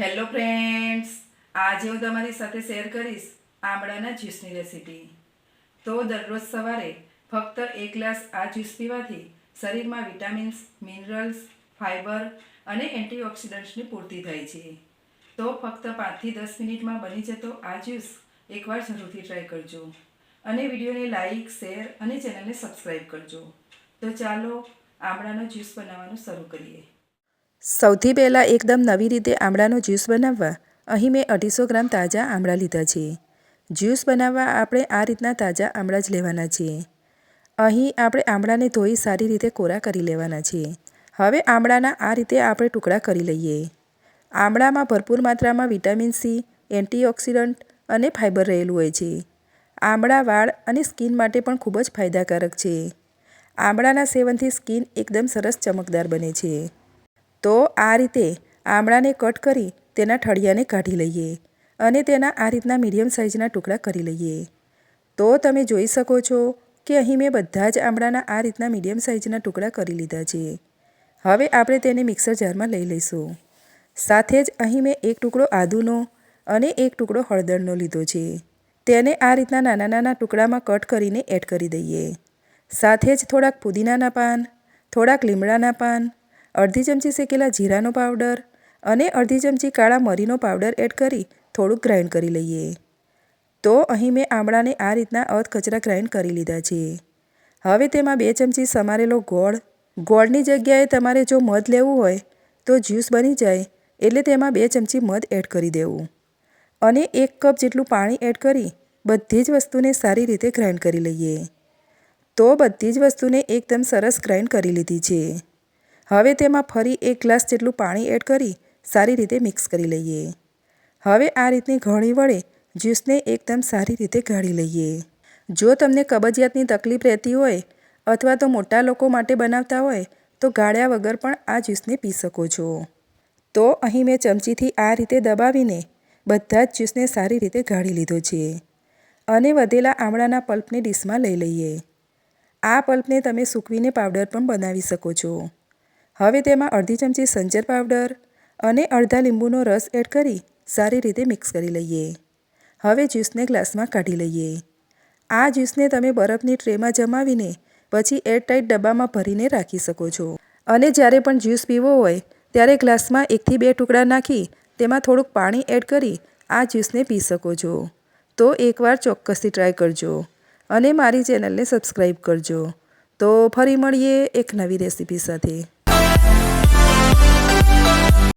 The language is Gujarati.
હેલો ફ્રેન્ડ્સ આજે હું તમારી સાથે શેર કરીશ આમળાના જ્યુસની રેસીપી તો દરરોજ સવારે ફક્ત એક ગ્લાસ આ જ્યુસ પીવાથી શરીરમાં વિટામિન્સ મિનરલ્સ ફાઇબર અને એન્ટીઓક્સિડન્ટ્સની પૂર્તિ થાય છે. તો ફક્ત પાંચથી દસ મિનિટમાં બની જતો આ જ્યુસ એકવાર જરૂરથી ટ્રાય કરજો. અને વિડીયોને લાઇક શેર અને ચેનલને સબસ્ક્રાઈબ કરજો. તો ચાલો આમળાનો જ્યુસ બનાવવાનું શરૂ કરીએ. સૌથી પહેલાં એકદમ નવી રીતે આમળાનો જ્યુસ બનાવવા, અહીં મેં અઢીસો ગ્રામ તાજા આમળા લીધા છે. જ્યુસ બનાવવા આપણે આ રીતના તાજા આમળા જ લેવાના છીએ. અહીં આપણે આમળાને ધોઈ સારી રીતે કોરા કરી લેવાના છીએ. હવે આમળાના આ રીતે આપણે ટુકડા કરી લઈએ. આમળામાં ભરપૂર માત્રામાં વિટામિન સી, એન્ટીઓક્સિડન્ટ અને ફાઇબર રહેલું હોય છે. આમળા વાળ અને સ્કિન માટે પણ ખૂબ જ ફાયદાકારક છે. આમળાના સેવનથી સ્કિન એકદમ સરસ ચમકદાર બને છે. તો આ રીતે આમળાને કટ કરી તેના ઠળિયાને કાઢી લઈએ અને તેના આ રીતના મીડિયમ સાઇઝના ટુકડા કરી લઈએ. તો તમે જોઈ શકો છો કે અહીં મેં બધા જ આમળાના આ રીતના મીડિયમ સાઇઝના ટુકડા કરી લીધા છે. હવે આપણે તેને મિક્સર જારમાં લઈ લઈશું. સાથે જ અહીં મેં એક ટુકડો આદુનો અને એક ટુકડો હળદરનો લીધો છે. તેને આ રીતના નાના નાના ટુકડામાં કટ કરીને એડ કરી દઈએ. સાથે જ થોડાક પુદીનાના પાન, થોડાક લીમડાના પાન અડધી ચમચી શેકેલા જીરાનો પાવડર અને અડધી ચમચી કાળા મરીનો પાવડર એડ કરી થોડુંક ગ્રાઇન્ડ કરી લઈએ. તો અહીં મેં આમળાને આ રીતના અધ કચરા ગ્રાઇન્ડ કરી લીધા છે. હવે તેમાં બે ચમચી સમારેલો ગોળ. ગોળની જગ્યાએ તમારે જો મધ લેવું હોય તો જ્યુસ બની જાય એટલે તેમાં બે ચમચી મધ એડ કરી દેવું. અને એક કપ જેટલું પાણી એડ કરી બધી જ વસ્તુને સારી રીતે ગ્રાઇન્ડ કરી લઈએ. તો બધી જ વસ્તુને એકદમ સરસ ગ્રાઇન્ડ કરી લીધી છે. હવે તેમાં ફરી એક ગ્લાસ જેટલું પાણી એડ કરી સારી રીતે મિક્સ કરી લઈએ. હવે આ રીતની ઘણી વડે જ્યુસને એકદમ સારી રીતે ગાળી લઈએ. જો તમને કબજિયાતની તકલીફ રહેતી હોય અથવા તો મોટા લોકો માટે બનાવતા હોય તો ગાળ્યા વગર પણ આ જ્યુસને પી શકો છો. તો અહીં મેં ચમચીથી આ રીતે દબાવીને બધા જ જ્યુસને સારી રીતે ગાળી લીધો છે. અને વધેલા આમળાના પલ્પને ડીશમાં લઈ લઈએ. આ પલ્પને તમે સૂકવીને પાવડર પણ બનાવી શકો છો. હવે તેમાં અડધી ચમચી સંચર પાવડર અને અડધા લીંબુનો રસ એડ કરી સારી રીતે મિક્સ કરી લઈએ. હવે જ્યુસને ગ્લાસમાં કાઢી લઈએ. આ જ્યુસને તમે બરફની ટ્રેમાં જમાવીને પછી એરટાઇટ ડબ્બામાં ભરીને રાખી શકો છો. અને જ્યારે પણ જ્યુસ પીવો હોય, ત્યારે ગ્લાસમાં એકથી બે ટુકડા નાખી તેમાં થોડુંક પાણી એડ કરી આ જ્યુસને પી શકો છો. તો એકવાર ચોક્કસથી ટ્રાય કરજો અને મારી ચેનલને સબસ્ક્રાઈબ કરજો. તો ફરી મળીએ એક નવી રેસીપી સાથે.